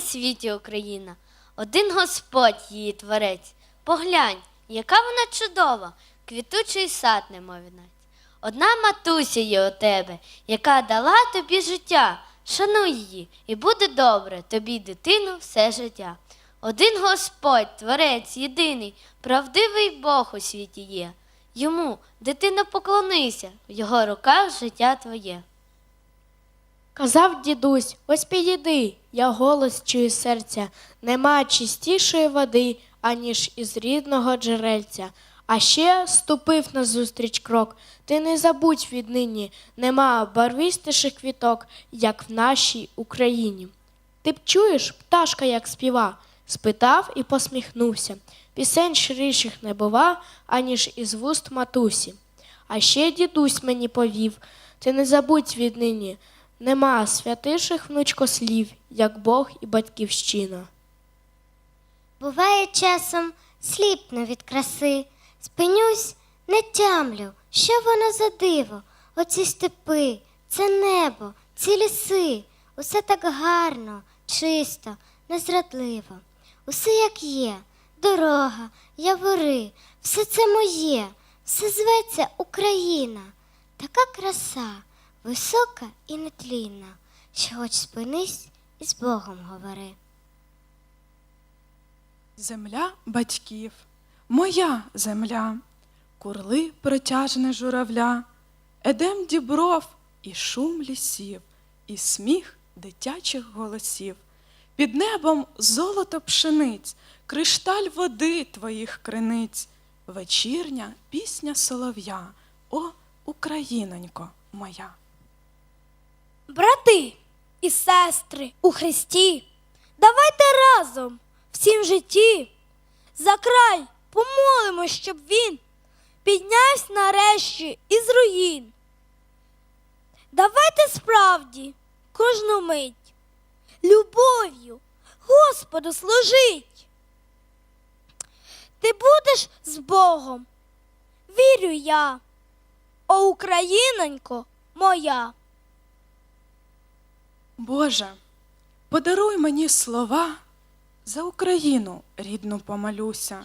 світі Україна, один Господь її творець. Поглянь, яка вона чудова, квітучий сад немовінець. Одна матуся є у тебе, яка дала тобі життя. Шануй її, і буде добре тобі, дитину, все життя. Один Господь, творець єдиний, правдивий Бог у світі є. Йому, дитино, поклонися, в його руках життя твоє. Казав дідусь, ось підійди, я голос чую серця, нема чистішої води, аніж із рідного джерельця. А ще ступив назустріч крок, ти не забудь віднині, нема барвистіших квіток, як в нашій Україні. Ти б чуєш, пташка як співа, спитав і посміхнувся. Пісень ширіших не бува, аніж із вуст матусі. А ще дідусь мені повів, ти не забудь віднині, нема святиших внучко слів, як Бог і батьківщина. Буває часом сліпну від краси, спинюсь, не тямлю, що воно за диво, оці степи, це небо, ці ліси, усе так гарно, чисто, незрадливо. Усе як є, дорога, явори, все це моє, все зветься Україна. Така краса, висока і нетлінна, що хоч спинись і з Богом говори. Земля батьків, моя земля, курли протяжне журавля, едем дібров і шум лісів, і сміх дитячих голосів. Під небом золото пшениць, кришталь води твоїх криниць, вечірня пісня солов'я, о, Українонько моя. Брати і сестри у Христі, давайте разом всім житті за край помолимо, щоб він піднявся нарешті із руїн. Давайте справді кожну мить любов'ю Господу служить. Ти будеш з Богом, вірю я, о Українонько моя. Боже, подаруй мені слова, за Україну рідну помолюся,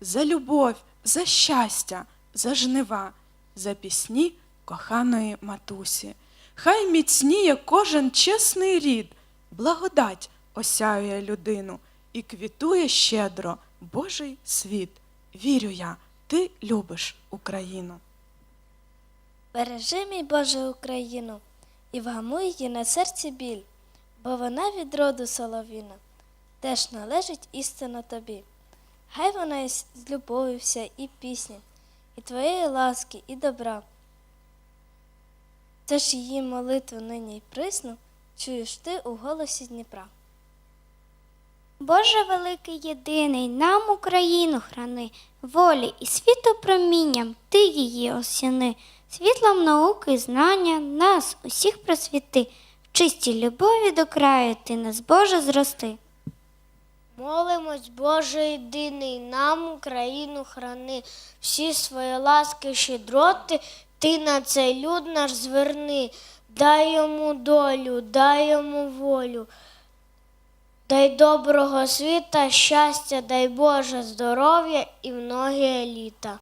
за любов, за щастя, за жнива, за пісні коханої матусі. Хай міцніє кожен чесний рід, благодать осяює людину і квітує щедро Божий світ. Вірю я, ти любиш Україну. Бережи, мій Боже, Україну, і вгамуй її на серці біль, бо вона від роду соловіна, теж належить істина тобі. Хай вона з любов'ю вся і пісня, і твоєї ласки, і добра. Тож її молитву нині й присну, чуєш ти у голосі Дніпра. Боже великий єдиний, нам Україну храни, волі і світу промінням, ти її осяни, світлом науки і знання нас усіх просвіти, в чистій любові до краю ти нас, Боже, зрости. Молимось, Боже єдиний, нам Україну храни, всі свої ласки щедроти, ти на цей люд наш зверни, дай йому долю, дай йому волю. Дай доброго світа, щастя, дай Боже здоров'я і многі літа.